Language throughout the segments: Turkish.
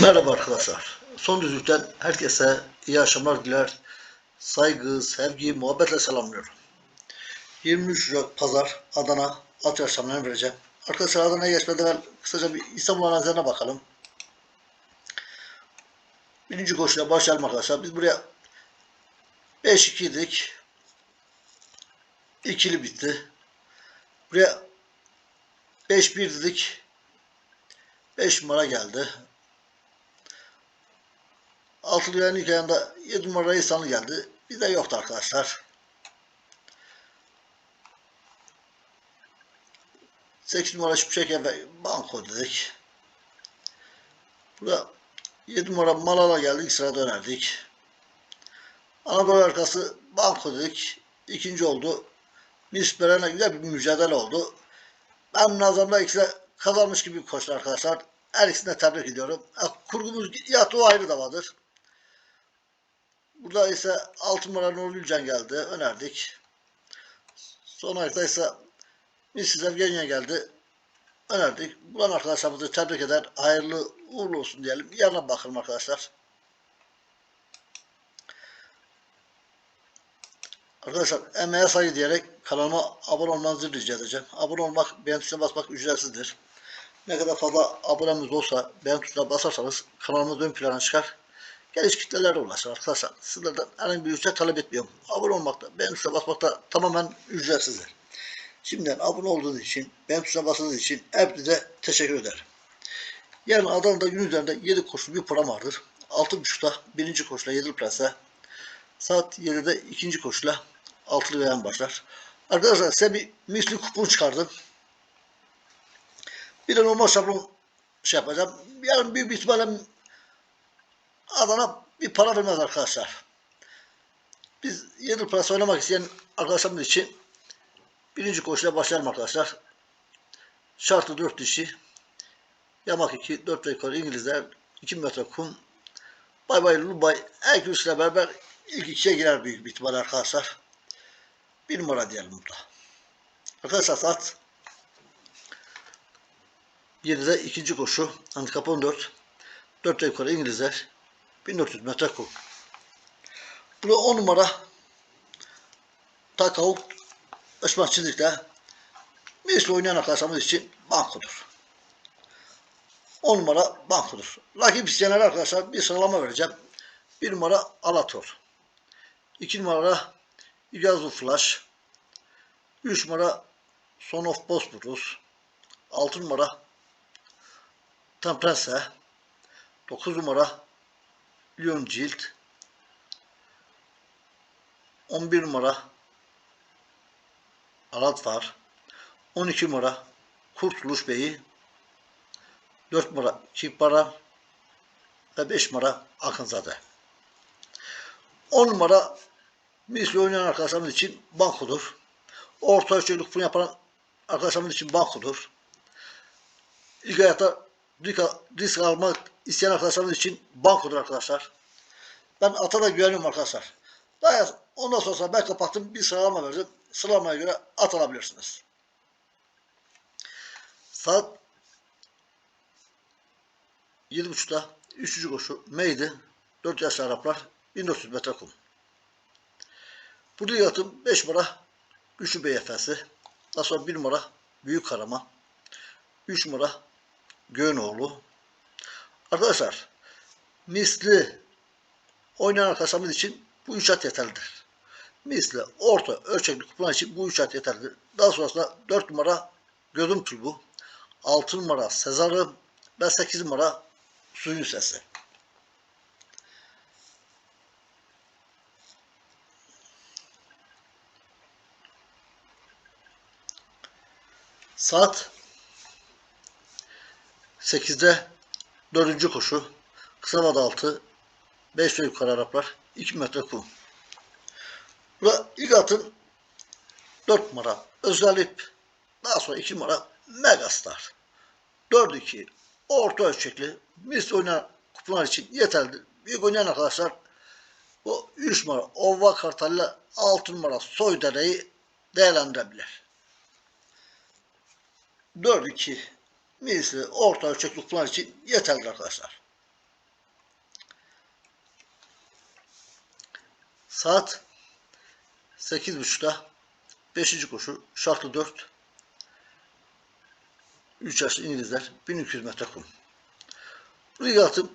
Merhaba arkadaşlar. Son düzlükten herkese iyi akşamlar diler. Saygı, sevgi, muhabbetle selamlıyorum. 23 Ocak Pazar Adana at yaşamlarını vereceğim. Arkadaşlar Adana'ya geçmeden evvel kısaca bir İstanbul analizlerine bakalım. Birinci koşuyla başlayalım arkadaşlar. Biz buraya 5-2 idik. İkili bitti. Buraya 5-1 dedik. 5 numara geldi. Altılı yani ilk ayında 7 numara insanı geldi. Bir de yoktu arkadaşlar. 8 numara şu şeker ve banko dedik. Burada 7 numara Malala geldi. İlk sırada önerdik. Anadolu arkası banko dedik. İkinci oldu. Nisperen'e güzel bir mücadele oldu. Ben nazarımda ikisi kazanmış gibi koştu arkadaşlar. Her ikisini de tebrik ediyorum. Kurgumuz yatı o ayrı da vardır. Burada ise 6 numara Gülcan geldi. Önerdik. Son ayakta ise Mrs. Evgenya geldi. Önerdik. Bulan arkadaşlarımızı tebrik eder. Hayırlı uğurlu olsun diyelim. Yarına bakalım arkadaşlar. Arkadaşlar emeğe saygı diyerek kanalıma abone olmanızı rica edeceğim. Abone olmak, beğen tuşuna basmak ücretsizdir. Ne kadar fazla abonemiz olsa beğen tuşuna basarsanız kanalımız ön plana çıkar. Geniş kitlelere ulaşır arkadaşlar. Sizlerden herhangi bir ücret talep etmiyorum. Abone olmakta, beğen tuşuna basmakta tamamen ücretsizdir. Şimdiden abone olduğunuz için, beğen tuşuna bastığınız için hepinize teşekkür ederim. Yarın Adana'da gün üzerinde 7 koşulu bir program vardır. 6.30'da birinci koşuyla 7 prese. Saat 7'de ikinci koşuyla altılı beyan başlar. Arkadaşlar size bir misli kupon çıkardım. Bir de normal şablon şey yapacağım. Yarın büyük bir ihtimalle Adana bir para vermez arkadaşlar. Biz 7 parası oynamak isteyen arkadaşlarımız için birinci koşuyla başlayalım arkadaşlar. Şartı 4 dişi. Yamak 2, 4 ve yukarı İngilizler, 2 metre kum. Bay bay Lubay, Erküs'le beraber ilk ikiye girer büyük bir ihtimalle arkadaşlar. Bir numara diyelim burada. Arkadaşlar saat 7'de ikinci koşu. Handikap 14. 4 ve yukarı İngilizler. 1400 metre kum. Burada 10 numara Takavuk Çizik'te misli oynayan arkadaşlarımız için bankodur. 10 numara bankodur. Rakip isteyenler arkadaşlar bir sıralama vereceğim. 1 numara Alator. 2 numara İlgazlı Flash. 3 numara Son of Bosporus. 6 numara Temprese. 9 numara Lyon Cilt 11 numara Alat var. 12 numara Kurtuluş Bey'i 4 numara Kipara ve 5 numara Akınzade. 10 numara misli oynayan arkadaşlarımız için bankodur. Orta ölçülük bunu yapan arkadaşlarımız için bankodur. İlk hayatta risk, almak isteyen arkadaşlarımız için bankodur arkadaşlar. Ben ata da güveniyorum arkadaşlar. Daha ondan sonra ben kapattım bir sıralama verdim. Sıralamaya göre at alabilirsiniz. Saat 7.30'da 3. koşu Meydi 4 yaşlı Araplar 1400 metre kum. Burada yatım 5 numara Güçlü Bey. Daha sonra 1 numara Büyük Karaman. 3 numara Göğünoğlu. Arkadaşlar misli oynayan arkadaşlarımız için bu üç at yeterlidir. Misli orta ölçekli kupalar için bu üç at yeterlidir. Daha sonrasında 4 numara Gözüm Tulbu, 6 numara Sezarı ve 8 numara Suyun Sesi. Saat 8'de dördüncü koşu. Kısa vada altı. 5 ve yukarı Araplar. 2 metre kum. Burada ilk atın 4 numara Özel İp. Daha sonra 2 numara Megastar. 4-2 orta ölçekli mis oynayan kupalar için yeterli. Büyük oynayan arkadaşlar bu 3 numara Ova Kartal'la 6 numara Soydere'yi değerlendirebilir. 4-2 Birisi orta ölçekli için yeterli arkadaşlar. Saat 8.30'da 5. koşu şartlı 4 3 yaşlı İngilizler 1200 metre kum. Rigatım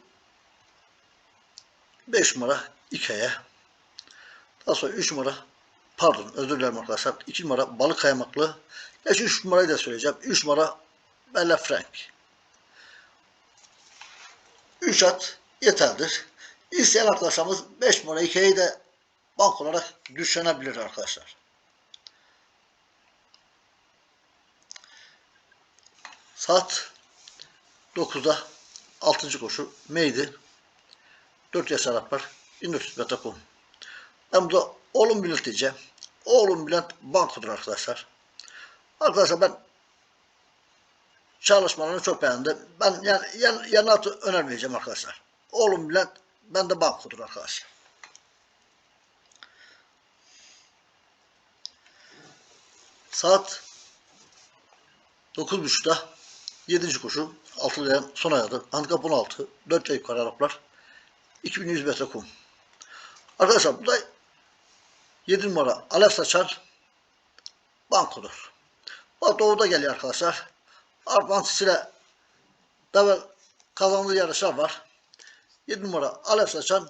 5 numara İKE'ye. Daha sonra 3 numara pardon özür dilerim arkadaşlar. 2 numara balık kaymaklı. Geç 3 numarayı da söyleyeceğim. 3 numara Bella Frank. 3 at yeterlidir. İsteyen arkadaşlarımız 5 numara İK'yi de bank olarak düşünebilir arkadaşlar. Saat 9'da 6. koşu Meydi. 4 yaş Arap var. 1400 metre kum. Ben burada oğlum Bülent diyeceğim. Oğlum Bülent bankodur arkadaşlar. Arkadaşlar ben çalışmalarını çok beğendim. Ben yani yan, yana atı önermeyeceğim arkadaşlar. Oğlum Bülent ben de bankodur arkadaşlar. Saat 9.30'da 7. koşu altılayan son ayağı. Handikap 16. 4 yukarı Araplar. 2100 metre kum. Arkadaşlar bu da 7 numara Alev Saçan bankodur. Bu doğuda geliyor arkadaşlar. Arpantisiyle devvel kazandığı yarışlar var. 7 numara Alev Saçan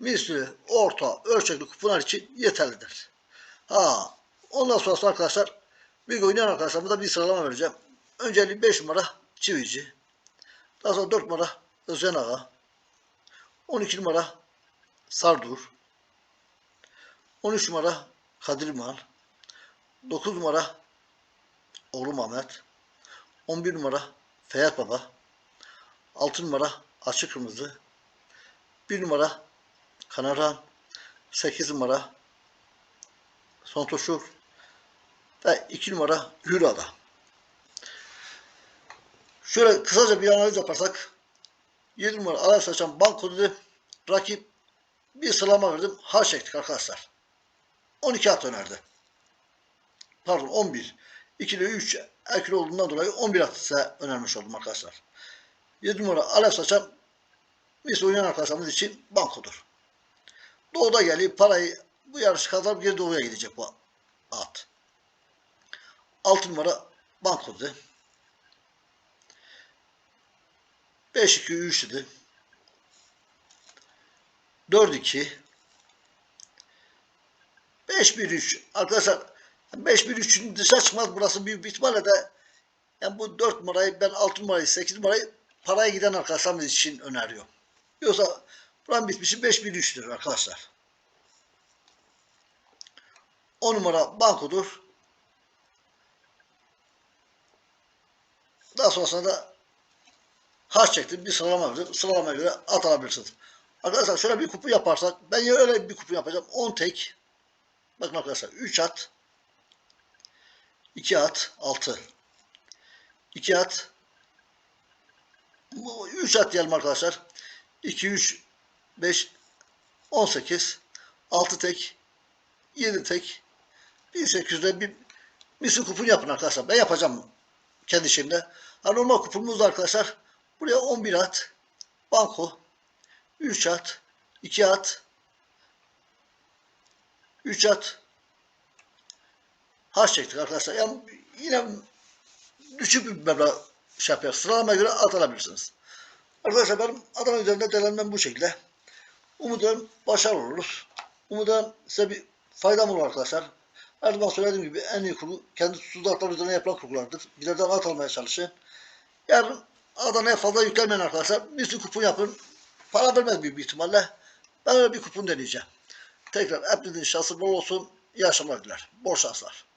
misli, orta, ölçekli kuponlar için yeterlidir. Ha, ondan sonrası arkadaşlar bir oynayan arkadaşlarıma bir sıralama vereceğim. Önceliği 5 numara Çivici. Daha sonra 4 numara Özcan Ağa. 12 numara Sardur. 13 numara Kadir Mal. 9 numara Oğlu Mehmet. 11 numara Feyyat Baba. 6 numara Açık Kırmızı. 1 numara Kanaran. 8 numara Sontoşur. Ve 2 numara Hürada. Şöyle kısaca bir analiz yaparsak 7 numara Alay Saçan banko dedi. Rakip bir sıralama verdim. Har çektik arkadaşlar. 12 at önerdi. Pardon 11. 2 ile 3 erkil olduğundan dolayı 11 at size önermiş oldum arkadaşlar. 7 numara Alev Saçan biz oynayan arkadaşlarımız için bankodur. Doğuda gelip parayı bu yarışı kazanıp geri doğuya gidecek bu at. 6 numara banko dedi. 5 2 3 dedi. 4 2 5 1 3 arkadaşlar 5 1 3'ün dışa çıkmaz burası büyük bir ihtimalle de yani bu 4 numarayı ben 6 numarayı 8 numarayı paraya giden arkadaşlarımız için öneriyorum. Yoksa buranın bitmişi 5 1 3'tür arkadaşlar. 10 numara bankodur. Daha sonrasında da harç çektim. Bir sıralama verdim. Sıralamaya göre at alabilirsiniz. Arkadaşlar şöyle bir kupu yaparsak ben öyle bir kupu yapacağım. 10 tek. Bakın arkadaşlar 3 at. 2 at 6. 2 at. Bu 3 at diyelim arkadaşlar. 2 3 5 18 6 tek 7 tek 1800'de bir misli kupon yapın arkadaşlar. Ben yapacağım kendi. Ha, normal kuponumuz da arkadaşlar buraya 11 at banko 3 at 2 at 3 at harç çektik arkadaşlar. Yani yine düşük bir meblağ şey yapıyor. Sıralamaya göre at alabilirsiniz. Arkadaşlar benim Adana üzerinde denemem bu şekilde. Umuyorum başarılı oluruz. Umuyorum size bir faydam olur arkadaşlar. Her zaman söylediğim gibi en iyi kurgu kendi tuzaklar üzerine yapılan kurgulardır. Bilerden at almaya çalışın. Yarın Adana'ya fazla yüklenmeyin arkadaşlar. Bir sürü kupon yapın. Para vermez bir ihtimalle. Ben öyle bir kupon deneyeceğim. Tekrar hepinizin şansı bol olsun. İyi akşamlar diler. Bol şanslar.